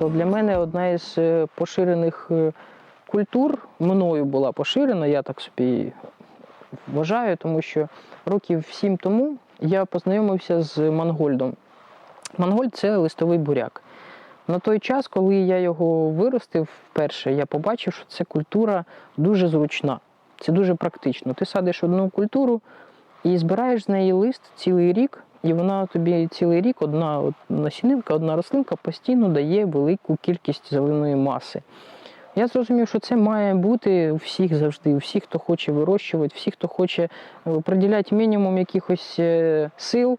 Для мене одна із е, поширених е, культур мною була поширена, я так собі вважаю, тому що років сім тому я познайомився з Мангольдом. Мангольд це листовий буряк. На той час, коли я його виростив вперше, я побачив, що це культура дуже зручна. Це дуже практично. Ти садиш одну культуру і збираєш з неї лист цілий рік, і вона тобі цілий рік, одна от насінинка, одна рослинка постійно дає велику кількість зеленої маси. Я зрозумів, що це має бути у всіх завжди, у всіх, хто хоче вирощувати, всіх, хто хоче е, приділяти мінімум якихось е, сил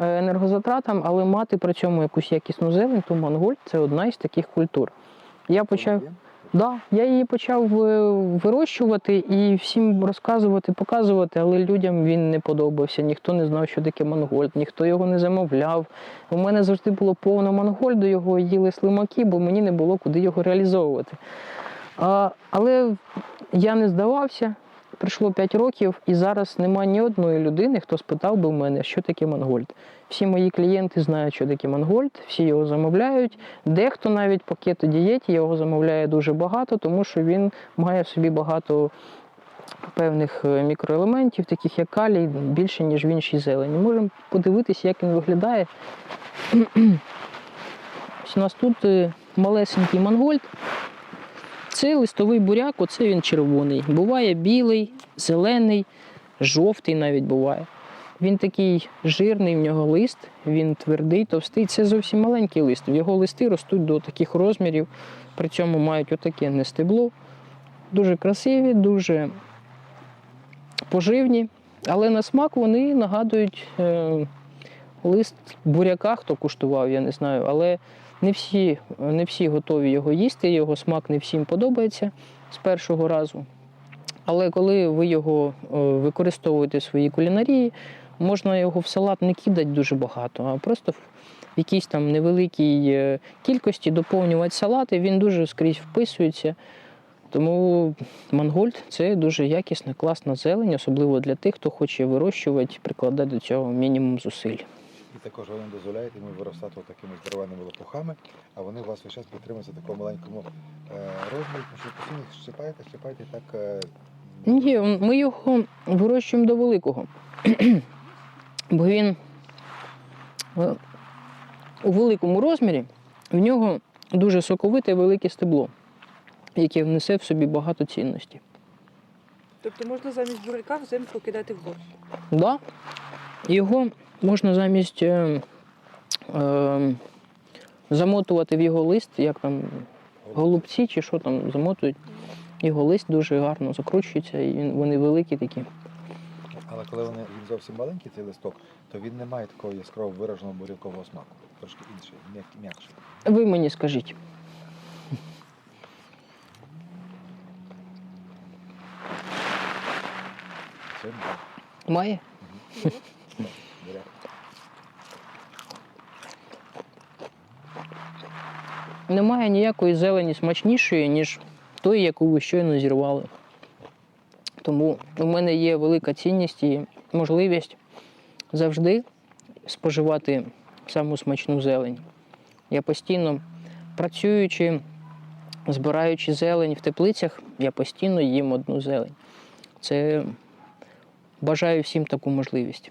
е, енергозатратам, але мати при цьому якусь якісну зелень, то мангольд це одна із таких культур. Я почав. Да, я її почав е, вирощувати і всім розказувати, показувати, але людям він не подобався. Ніхто не знав, що таке мангольд, ніхто його не замовляв. У мене завжди було повно мангольду, його їли слимаки, бо мені не було куди його реалізовувати. А, але я не здавався. Пройшло 5 років, і зараз немає ні одної людини, хто спитав би в мене, що таке мангольд. Всі мої клієнти знають, що таке мангольд, всі його замовляють. Дехто навіть по кето-дієті його замовляє дуже багато, тому що він має в собі багато певних е, мікроелементів, таких як калій, більше, ніж в іншій зелені. Можемо подивитися, як він виглядає. У нас тут е, малесенький мангольд. Це листовий буряк, оце він червоний. Буває білий, зелений, жовтий навіть буває. Він такий жирний, в нього лист, він твердий, товстий. Це зовсім маленький лист. Його листи ростуть до таких розмірів, при цьому мають отаке стебло. Дуже красиві, дуже поживні, але на смак вони нагадують е, лист буряка, хто куштував, я не знаю. Але не всі, не всі готові його їсти, його смак не всім подобається з першого разу. Але коли ви його е, використовуєте в своїй кулінарії, можна його в салат не кидати дуже багато, а просто в якійсь там невеликій е, кількості доповнювати салат, і він дуже скрізь вписується. Тому мангольд це дуже якісна, класна зелень, особливо для тих, хто хоче вирощувати, прикладати до цього мінімум зусиль. Також вони дозволяють йому виростати такими здоровенними лопухами, а вони у вас весь час підтримуються в такому маленькому е, розмірі, тому що постійно щипаєте, щипаєте так. Е, Ні, ми його вирощуємо до великого. Бо він е, у великому розмірі в нього дуже соковите велике стебло, яке внесе в собі багато цінності. Тобто можна замість буряка взимку кидати в борщ. Да. Його можна замість е, е, замотувати в його лист, як там голубці чи що там замотують. Його лист дуже гарно закручується, і він, вони великі такі. Але коли вони, він зовсім маленький, цей листок, то він не має такого яскраво вираженого бурякового смаку. Трошки інший, м'як- м'якший. Ви мені скажіть. Це Має? буряк. Немає ніякої зелені смачнішої, ніж тої, яку ви щойно зірвали. Тому у мене є велика цінність і можливість завжди споживати саму смачну зелень. Я постійно працюючи, збираючи зелень в теплицях, я постійно їм одну зелень. Це бажаю всім таку можливість.